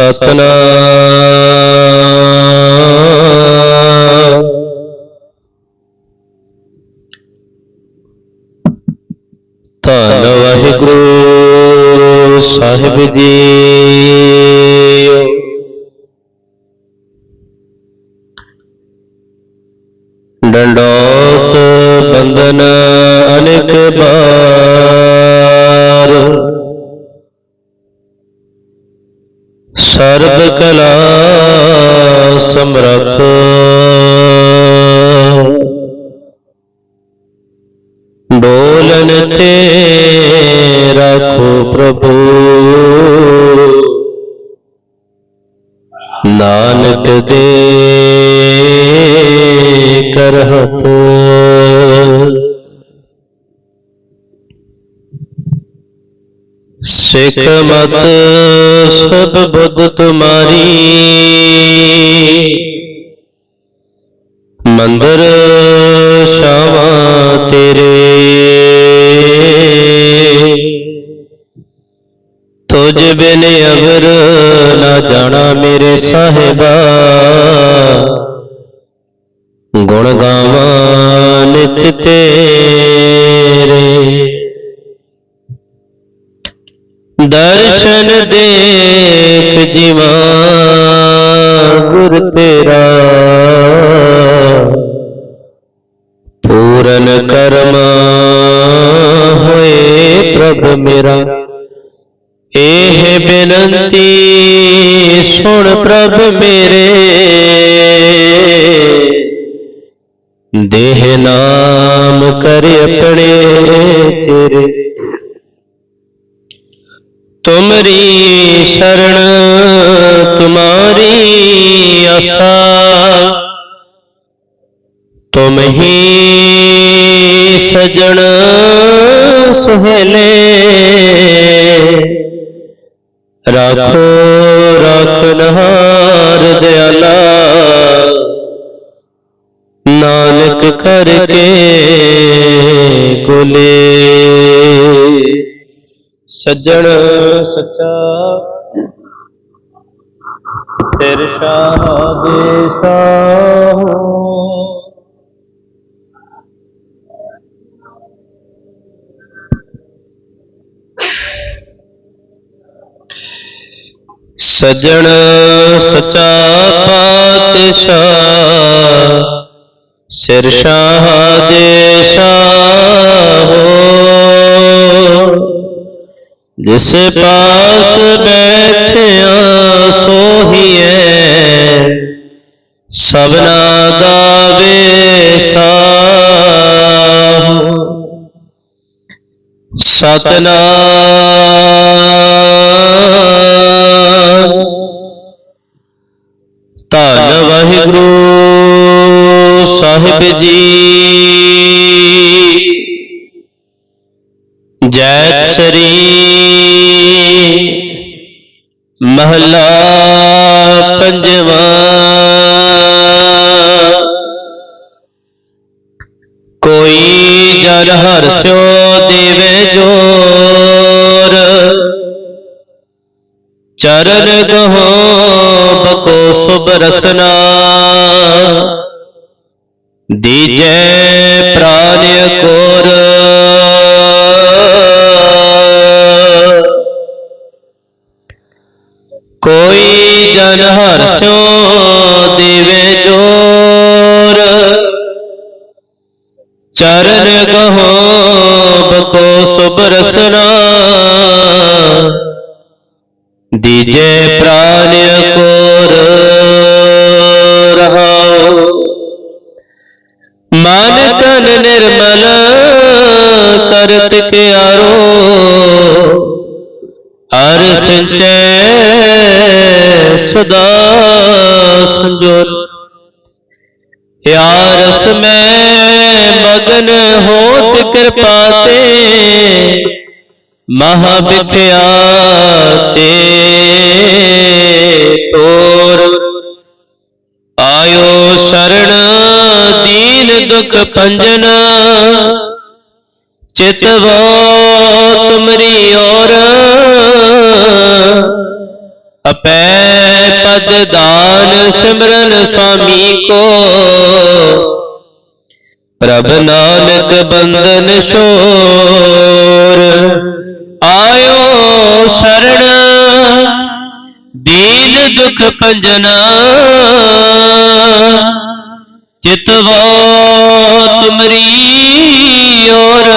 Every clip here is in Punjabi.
ਸਤਨਾਮ। ਸਰਬ ਕਲਾ ਸਮਰੱਥ। ਸਿੱਖ ਮਤ, ਸਭ ਬੁੱਧ ਤੁਮਾਰੀ। ਮੰਦਰ ਸ਼ਾਵਾ ਤੇਰੇ। ਤੁਝ ਬਿਨ ਅਵਰ ਨਾ ਜਾਣਾ ਮੇਰੇ ਸਾਹਿਬਾ। ਗੁਣ ਗਾਵਾਂ ਨਿਤ ਤੇਰੇ ਦਰਸ਼ਨ ਦੇਖ ਜੀਵਾ ਗੁਰ ਤੇਰਾ। ਪੂਰਨ ਕਰਮ ਹੋਏ ਪ੍ਰਭ ਮੇਰਾ। ਇਹ ਬੇਨੰਤੀ ਸੁਣ ਪ੍ਰਭ ਮੇਰੇ। ਦੇਹ ਨਾਮ ਕਰ ਆਪਣੇ ਚਿਰੇ। ਤੁਮਰੀ ਸ਼ਰਣ ਤੁਮਾਰੀ ਆਸਾ। ਤੁਮ ਹੀ ਸਜਣ ਸੁਹੇਲੇ। ਰਾਖੋ ਰਖਨਹਾਰ ਦਿਆਲਾ। ਨਾਨਕ ਕਰਕੇ ਕੋਲੇ ਸੱਜਣ ਸੱਚਾ। ਸਿਰ ਸ਼ਾਹ ਦੇ ਸਾਹੋ ਸੱਜਣ ਸੱਚਾ ਪਾਤਸ਼ਾਹ। ਸਿਰ ਸ਼ਾਹ ਦੇ ਸ਼ਾਹੋ ਜਿਸ ਪਾਸ ਬੈਠਿਆ ਸੋਹੀਐ ਸਭਨਾ ਦਾ ਵੇਸਾਹ ਸਤਨਾਮ। ਧੰਨ ਵਾਹਿਗੁਰੂ ਸਾਹਿਬ ਜੀ। ਜੈ ਸ੍ਰੀ ਮਹਲਾ ਪੰਜਵਾ। ਕੋਈ ਜਨ ਹਰਸਿਓ ਦੇਵੇ ਜੋਰ, ਚਰਨ ਗਹੋ ਬਕੋ ਸੁਭ ਰਸਨਾ। ਦੀਜੈ ਪ੍ਰਾਨ ਕੋਰ ਕੋਈ ਜਨ ਹਰਸ਼ੋ ਦੇਵੇ ਜੋਰ। ਚਰਨ ਗਹੋ ਬਕੋ ਸੁਭ ਰਸਨਾ। ਦੀਜੇ ਪ੍ਰਾਨ ਕੋਰ ਰਹਾਉ ਮਨ ਤਨ ਨਿਰਮਲ ਕਰਤ ਕੇ ਆਰੋ ਹਰ ਸਿੰਚੈ ਸਦਾ ਸੰਜੋਰ। ਯਾਰਸ ਮੈਂ ਮਗਨ ਹੋਤ ਕਿਰਪਾ ਤੇ ਮਹਾ ਵਿਖਿਆ ਤੇ ਤੋਰ। ਆਇਓ ਸ਼ਰਣ ਦੀਨ ਦੁਖ ਭੰਜਨ ਚਿਤਵੋ ਤੁਮਰੀ ਔਰ अपै पद दान सिमरन स्वामी को प्रभ नानक बंदन शोर आयो शरण दीन दुख पंजना चितवो तुमरी ओर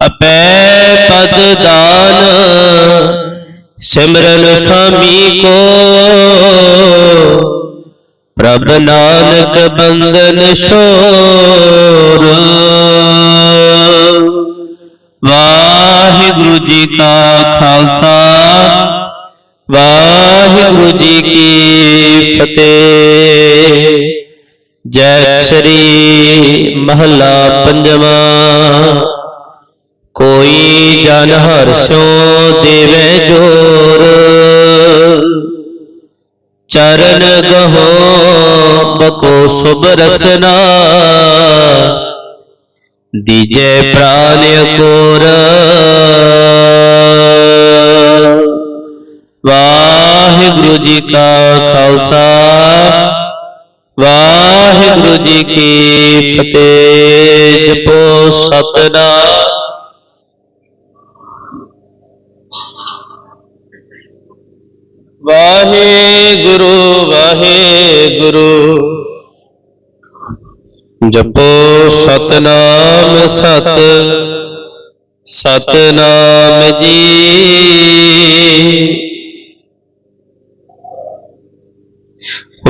अपै पद दान सिमरन स्वामी को प्रभ नानक बंदन शोर वाहिगुरु जी का खालसा वाहिगुरु जी की फतेह जय श्री महला पंजवा ਕੋਈ ਜਨ ਹਰਸੋ ਦੇਵੇ ਜੋਰ। ਚਰਨ ਗਹੋ ਬਕੋ ਸੁਭ ਰਸਨਾ। ਦੀਜੈ ਪ੍ਰਾਨ ਕੋਰ ਵਾਹਿਗੁਰੂ ਜੀ ਕਾ ਖਾਲਸਾ। ਵਾਹਿਗੁਰੂ ਜੀ ਕੀ ਫਤਿਹ। ਜਪੋ ਸਤਨਾਮ। ਵਾਹਿਗੁਰੂ ਵਾਹਿਗੁਰੂ। ਜਪੋ ਸਤਨਾਮ ਸਤ ਸਤਨਾਮ ਜੀ।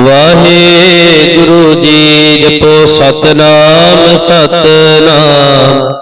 ਵਾਹਿਗੁਰੂ ਜੀ ਜਪੋ ਸਤਨਾਮ ਸਤਨਾਮ।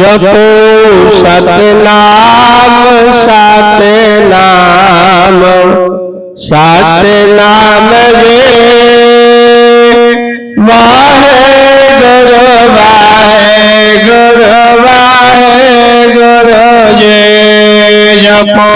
ਜਪੋ ਸਤਨਾਮ ਸਤਨਾਮ ਸਤਨਾਮ ਜੀ ਵਾਹਿਗੁਰੂ ਵਾਹਿਗੁਰੂ ਵਾਹਿਗੁਰੂ ਜੀ ਜਪੋ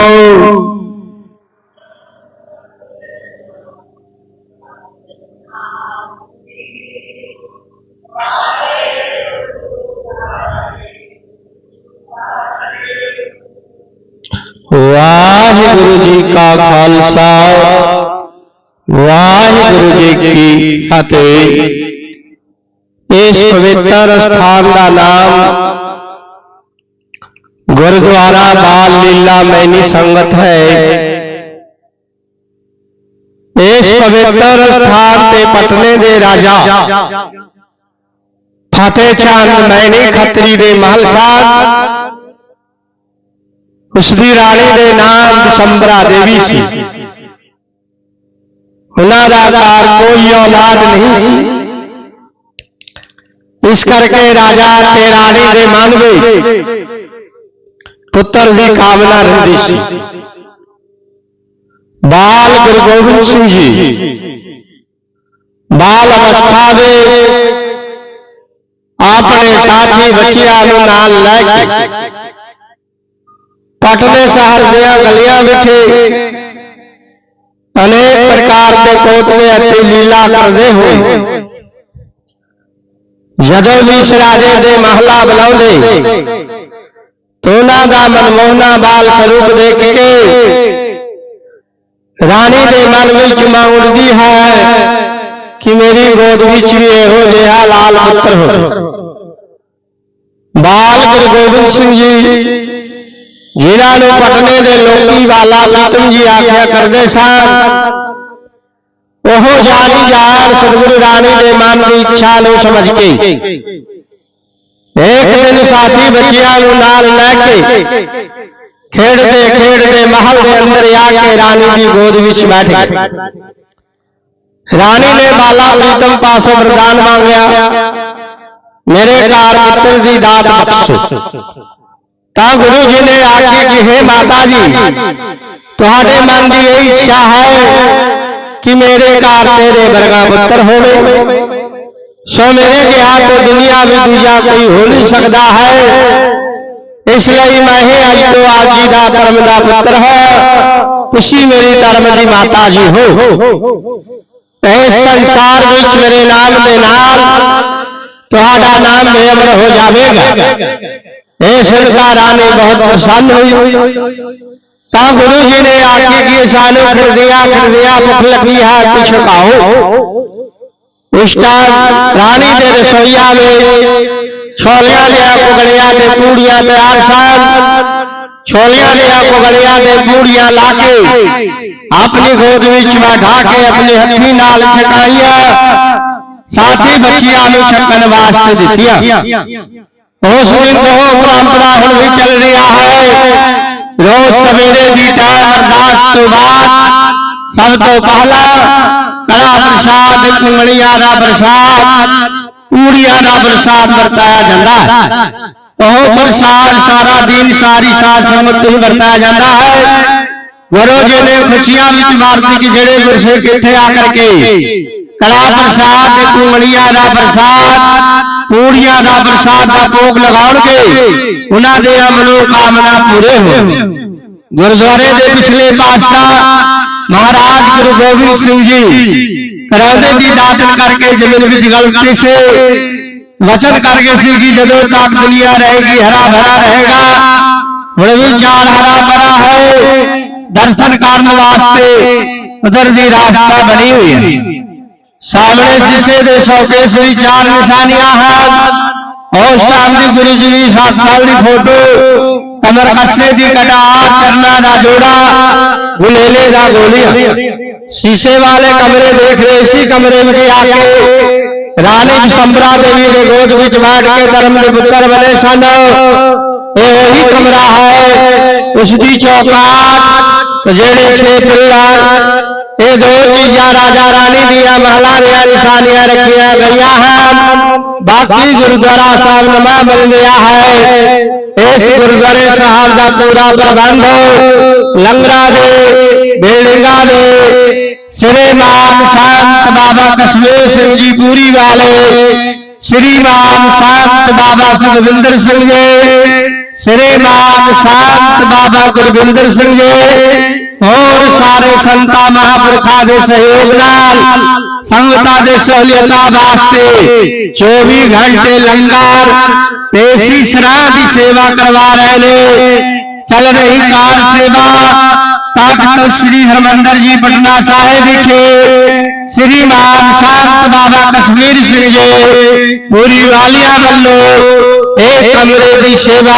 ਵਾਹਿਗੁਰੂ ਜੀ ਕਾ ਖਾਲਸਾ ਵਾਹਿਗੁਰੂ ਜੀ ਕੀ ਫਤਿਹ ਇਸ ਪਵਿੱਤਰ ਸਥਾਨ ਦਾ ਨਾਮ ਗੁਰਦੁਆਰਾ ਬਾਲ ਲੀਲਾ ਮੈਨੀ ਸੰਗਤ ਹੈ ਇਸ ਪਵਿੱਤਰ ਸਥਾਨ ਤੇ ਪਟਨੇ ਦੇ ਰਾਜਾ ਫਤਿਹ ਚੰਦ ਮੈਨੀ ਖੱਤਰੀ ਦੇ ਮਹਲ ਸਾਹਿਬ ਉਸ ਦੀ ਰਾਣੀ ਦੇ ਨਾਮ ਦਸ਼ੰਬਰਾ ਦੇਵੀ ਸੀ। ਉਹਨਾਂ ਦਾ ਘਰ ਕੋਈ ਔਲਾਦ ਨਹੀਂ ਸੀ। ਇਸ ਕਰਕੇ ਰਾਜਾ ਤੇ ਰਾਣੀ ਦੇ ਮਨ ਵਿੱਚ ਪੁੱਤਰ ਦੀ ਕਾਮਨਾ ਰਹਿੰਦੀ ਸੀ। ਬਾਲ ਗੁਰੂ ਗੋਬਿੰਦ ਸਿੰਘ ਜੀ, ਬਾਲ ਅਵਸਥਾ ਦੇ ਆਪਣੇ ਸਾਥੀ ਬੱਚਿਆਂ ਨੂੰ ਨਾਲ ਲੈ ਕੇ ਪਟਨੇ ਸ਼ਹਿਰ ਦੀਆਂ ਗਲੀਆਂ ਵਿਖੇ। ਅਨੇਕ ਪ੍ਰਕਾਰ ਦੇ ਕੋਟਲੇ ਅਤੇ ਲੀਲਾ ਕਰਦੇ ਹੋਏ। ਜਦੋਂ ਵੀ ਰਾਜੇ ਦੇ ਮਹਲਾ ਬੁਲਾਉਂਦੇ ਉਹਨਾਂ ਦਾ ਮਨਮੋਹਨਾ ਬਾਲ ਸਰੂਪ ਦੇਖ ਕੇ ਰਾਣੀ ਦੇ ਮਨ ਵਿੱਚ ਮੰਗ ਉੱਠਦੀ ਹੈ ਕਿ ਮੇਰੀ ਗੋਦ ਵਿੱਚ ਵੀ ਇਹੋ ਜਿਹਾ ਲਾਲ ਪੁੱਤਰ ਹੋਵੇ। ਬਾਲ ਗੁਰੂ ਗੋਬਿੰਦ ਸਿੰਘ ਜੀ ਜਿਨ੍ਹਾਂ ਨੂੰ ਪਟਨੇ ਦੇ ਲੋਕੀ ਵਾਲਾ ਪ੍ਰੀਤਮ ਜੀ ਆਖਿਆ ਕਰਦੇ ਸਨ ਉਹ ਜਾਨੀ ਜਾਣ ਸਤਿਗੁਰੂ ਰਾਣੀ ਦੇ ਮਨ ਦੀ ਇੱਛਾ ਨੂੰ ਸਮਝ ਕੇ। ਇੱਕ ਦਿਨ ਸਾਥੀ ਬੱਚਿਆਂ ਨੂੰ ਨਾਲ ਲੈ ਕੇ ਖੇਡਦੇ ਖੇਡਦੇ ਮਹਲ ਦੇ ਅੰਦਰ ਆ ਕੇ ਰਾਣੀ ਦੀ ਗੋਦ ਵਿੱਚ ਬੈਠ ਗਏ। ਰਾਣੀ ਨੇ ਬਾਲਾ ਪ੍ਰੀਤਮ ਪਾਸੋਂ ਵਰਦਾਨ ਮੰਗਿਆ, ਮੇਰੇ ਘਰ ਪੁੱਤਰ ਦੀ ਦਾਤ ਬਖਸ਼ੋ। ਤਾਂ ਗੁਰੂ ਜੀ ਨੇ ਆਖਿਆ ਕਿ हे ਮਾਤਾ ਜੀ, ਤੁਹਾਡੇ ਮਨ ਦੀ ਇਹ ਇੱਛਾ ਹੈ ਕਿ ਮੇਰੇ ਘਰ ਤੇਰੇ ਵਰਗਾ ਪੁੱਤਰ ਹੋਵੇ। ਸੋ ਮੇਰੇ ਕਿਹਾ ਤੋਂ ਦੁਨੀਆ ਵਿੱਚ ਦੂਜਾ ਕੋਈ ਹੋ ਨਹੀਂ ਸਕਦਾ ਹੈ। ਇਸ ਲਈ ਮੈਂ ਹੀ ਅੱਜ ਤੋਂ ਆਪ ਜੀ ਦਾ ਧਰਮ ਦਾ ਪੁੱਤਰ ਹਾਂ। ਤੁਸੀਂ ਮੇਰੀ ਧਰਮ ਦੀ ਮਾਤਾ ਜੀ ਹੋ। ਇਸ ਸੰਸਾਰ ਵਿੱਚ ਮੇਰੇ ਨਾਮ ਦੇ ਨਾਲ ਤੁਹਾਡਾ ਨਾਮ ਬੇਅਮਰ ਹੋ ਜਾਵੇਗਾ। ਇਹ ਸੁਣਕਾ ਰਾਣੀ ਬਹੁਤ ਪ੍ਰਸੰਨ ਹੋਈ। ਤਾਂ ਗੁਰੂ ਜੀ ਨੇ ਆਖਿਆ ਕਿ ਸਾਨੂੰ ਖਰਦਿਆ ਖਰਦਿਆ ਭੁੱਖ ਲੱਗੀ ਹੈ ਕੁਛ ਖਾਓ ਉਸ ਟਾਈਮ ਰਾਣੀ ਦੇ ਰਸੋਈਆ ਵਿੱਚ ਛੋਲਿਆਂ ਦੇ ਕੁਗੜੀਆਂ ਦੇ ਪੂੜੀਆਂ ਤਿਆਰ ਸਨ। ਛੋਲਿਆਂ ਦੇ ਕੁਗੜੀਆਂ ਦੇ ਪੂੜੀਆਂ ਲਾ ਕੇ ਆਪਣੀ ਗੋਦ ਵਿੱਚ ਬਿਠਾ ਕੇ ਆਪਣੇ ਹੱਥੀ ਨਾਲ ਛਕਾਈਆਂ। ਸਾਥੀ ਬੱਚਿਆਂ ਨੂੰ ਛਕਣ ਵਾਸਤੇ ਦਿੱਤੀਆਂ। ਉਸ ਦਿਨ ਉਹ ਪਰੰਪਰਾ ਹੁਣ ਵੀ ਚੱਲ ਰਿਹਾ ਹੈ। ਰੋਜ਼ ਸਵੇਰੇ ਦੀ ਟਾਈਮ ਅਰਦਾਸ ਤੋਂ ਬਾਅਦ ਸਭ ਤੋਂ ਪਹਿਲਾ ਕੜਾ ਪ੍ਰਸਾਦ ਕੁੰਗਲੀਆਂ ਦਾ ਪ੍ਰਸਾਦ, ਪੂੜੀਆਂ ਦਾ ਪ੍ਰਸਾਦ ਵਰਤਾਇਆ ਜਾਂਦਾ ਉਹ ਪ੍ਰਸਾਦ ਸਾਰਾ ਦਿਨ ਸਾਰੀ ਸਾਧ ਸੰਗਤ ਨੂੰ ਵਰਤਾਇਆ ਜਾਂਦਾ ਹੈ। ਗੁਰੂ ਜੀ ਨੇ ਖੁਸ਼ੀਆਂ ਵਿੱਚ ਵਰਤੀ ਕਿ ਜਿਹੜੇ ਗੁਰਸਿੱਖ ਇੱਥੇ ਆ ਕਰਕੇ ਕੜਾ ਪ੍ਰਸਾਦ ਤੇ ਕੁੰਗਲੀਆਂ ਦਾ ਪ੍ਰਸਾਦ ਪੂੜੀਆਂ ਦਾ ਪ੍ਰਸਾਦ ਦਾ ਭੋਗ ਲਗਾਉਣਗੇ। ਉਹਨਾਂ ਦੇ ਅਮਨੋ ਕਾਮਨਾ ਪੂਰੇ ਹੋ ਗੁਰਦੁਆਰੇ ਦੇ ਪਿਛਲੇ ਪਾਤਸ਼ਾਹ ਮਹਾਰਾਜ ਗੁਰੂ ਗੋਬਿੰਦ ਸਿੰਘ ਜੀ ਕਰਾਉਂਦੇ ਦੀ ਦਾਤਨ ਕਰਕੇ ਜ਼ਮੀਨ ਵਿੱਚ ਗਲਤੀ ਸੇ। ਵਚਨ ਕਰ ਗਏ ਸੀ ਕਿ ਜਦੋਂ ਤੱਕ ਦੁਨੀਆ ਰਹੇਗੀ, ਹਰਾ ਭਰਾ ਰਹੇਗਾ। ਹੁਣ ਵੀ ਚਾਰ ਹਰਾ ਭਰਾ ਹੈ। ਦਰਸ਼ਨ ਕਰਨ ਵਾਸਤੇ ਉਧਰ ਦੀ ਰਾਸਤਾ ਬਣੀ ਹੋਈ ਹੈ। ਸਾਹਮਣੇ ਸ਼ੀਸ਼ੇ ਦੇ ਸ਼ੌਕੇਸ ਵਿੱਚ ਚਾਰ ਨਿਸ਼ਾਨੀਆਂ ਹਨ। ਉਸ ਟਾਈਮ ਗੁਰੂ ਜੀ ਦੀ 7 ਸਾਲ ਦੀ ਫੋਟੋ, ਕਮਰ ਕੱਸੇ ਦੀ ਕਟਾਰ, ਚਰਨਾ ਦਾ ਜੋੜਾ, ਗੁਲੇਲੇ ਦਾ ਗੋਲੀਆਂ। ਸ਼ੀਸ਼ੇ ਵਾਲੇ ਕਮਰੇ ਦੇਖ ਰਹੇ ਇਸੀ ਕਮਰੇ ਵਿੱਚ ਆ ਕੇ ਰਾਣੀ ਬਿਸ਼ੰਬਰਾ ਦੇਵੀ ਦੇ ਗੋਦ ਵਿੱਚ ਬੈਠ ਕੇ ਧਰਮ ਦੇ ਪੁੱਤਰ ਬਣੇ ਸਨ। ਇਹ ਉਹੀ ਕਮਰਾ ਹੈ ਉਸ ਦੀ ਚੌਕਾਟ ਜਿਹੜੇ ਛੇ ਪਿੱਲਰ ਇਹ ਦੋ ਚੀਜ਼ਾਂ ਰਾਜਾ ਰਾਣੀ ਦੀਆਂ ਮਹਿਲਾ ਦੀਆਂ ਨਿਸ਼ਾਨੀਆਂ ਰੱਖੀਆਂ ਗਈਆਂ ਹਨ। ਬਾਕੀ ਗੁਰਦੁਆਰਾ ਸਾਹਿਬ ਨਵਾਂ ਬਣ ਗਿਆ ਹੈ। ਇਸ ਗੁਰਦੁਆਰੇ ਸਾਹਿਬ ਦਾ ਪੂਰਾ ਪ੍ਰਬੰਧ ਲੰਗਰਾਂ ਦੇ, ਬਿਲਡਿੰਗਾਂ ਦੇ ਸ੍ਰੀਮਾਨ ਸੰਤ ਬਾਬਾ ਕਸ਼ਮੀਰ ਸਿੰਘ ਜੀ ਪੂਰੀ ਵਾਲੇ ਸ੍ਰੀਮਾਨ ਸੰਤ ਬਾਬਾ ਸੁਖਵਿੰਦਰ ਸਿੰਘ ਜੀ ਸ੍ਰੀਮਾਨ ਸੰਤ ਬਾਬਾ ਗੁਰਵਿੰਦਰ ਸਿੰਘ ਜੀ ਹੋਰ ਸਾਰੇ ਸੰਤਾਂ ਮਹਾਪੁਰਖਾਂ ਦੇ ਸਹਿਯੋਗ ਨਾਲ, ਸੰਗਤਾਂ ਦੇ ਸਹੂਲਤਾਂ ਵਾਸਤੇ 24 ਘੰਟੇ ਲੰਗਰ ਤੇਸੀ ਸਰਾਹ ਦੀ ਸੇਵਾ ਕਰਵਾ ਰਹੇ ਨੇ, ਚੱਲ ਰਹੀ ਕਾਰ ਸੇਵਾ। ਤਖਤ ਸ੍ਰੀ ਹਰਮੰਦਰ ਜੀ ਪਟਨਾ ਸਾਹਿਬ ਵਿਖੇ ਸ੍ਰੀ ਮਾਨ ਸਾਹਿਬ ਬਾਬਾ ਕਸ਼ਮੀਰ ਸਿੰਘ ਜੀ, ਪੂਰੀ ਵਾਲੀਆਂ ਵੱਲੋਂ ਇਹ ਕਮਰੇ ਦੀ ਸੇਵਾ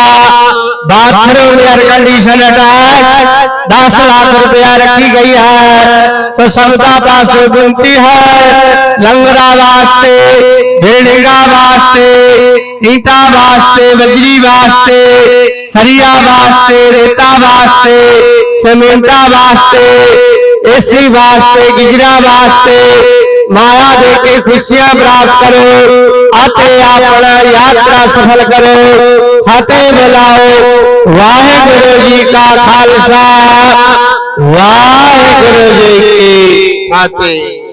bathroom air condition attach 10 lakh ਰੁਪਇਆ ਰੱਖੀ ਗਈ ਹੈ ਸੋ ਸੰਗਤਾਂ ਪਾਸੋਂ ਬੇਨਤੀ ਹੈ ਲੰਗਰਾਂ ਵਾਸਤੇ ਬਿਲਡਿੰਗਾਂ ਵਾਸਤੇ ਈਟਾਂ ਵਾਸਤੇ ਬਜਰੀ ਵਾਸਤੇ ਸਰੀਆ ਵਾਸਤੇ ਰੇਤਾ ਵਾਸਤੇ ਸਮਿੰਟਾਂ ਵਾਸਤੇ ਏਸੀ ਵਾਸਤੇ ਗਿਜਰਾ ਵਾਸਤੇ ਮਾਇਆ ਦੇ ਕੇ ਖੁਸ਼ੀਆਂ ਪ੍ਰਾਪਤ ਕਰੋ ਅਤੇ ਆਪਣਾ ਯਾਤਰਾ ਸਫਲ ਕਰੋ ਫਤਿਹ ਬੁਲਾਓ ਵਾਹਿਗੁਰੂ ਜੀ ਕਾ ਖਾਲਸਾ। ਵਾਹਿਗੁਰੂ ਜੀ ਕੀ ਫਤਿਹ।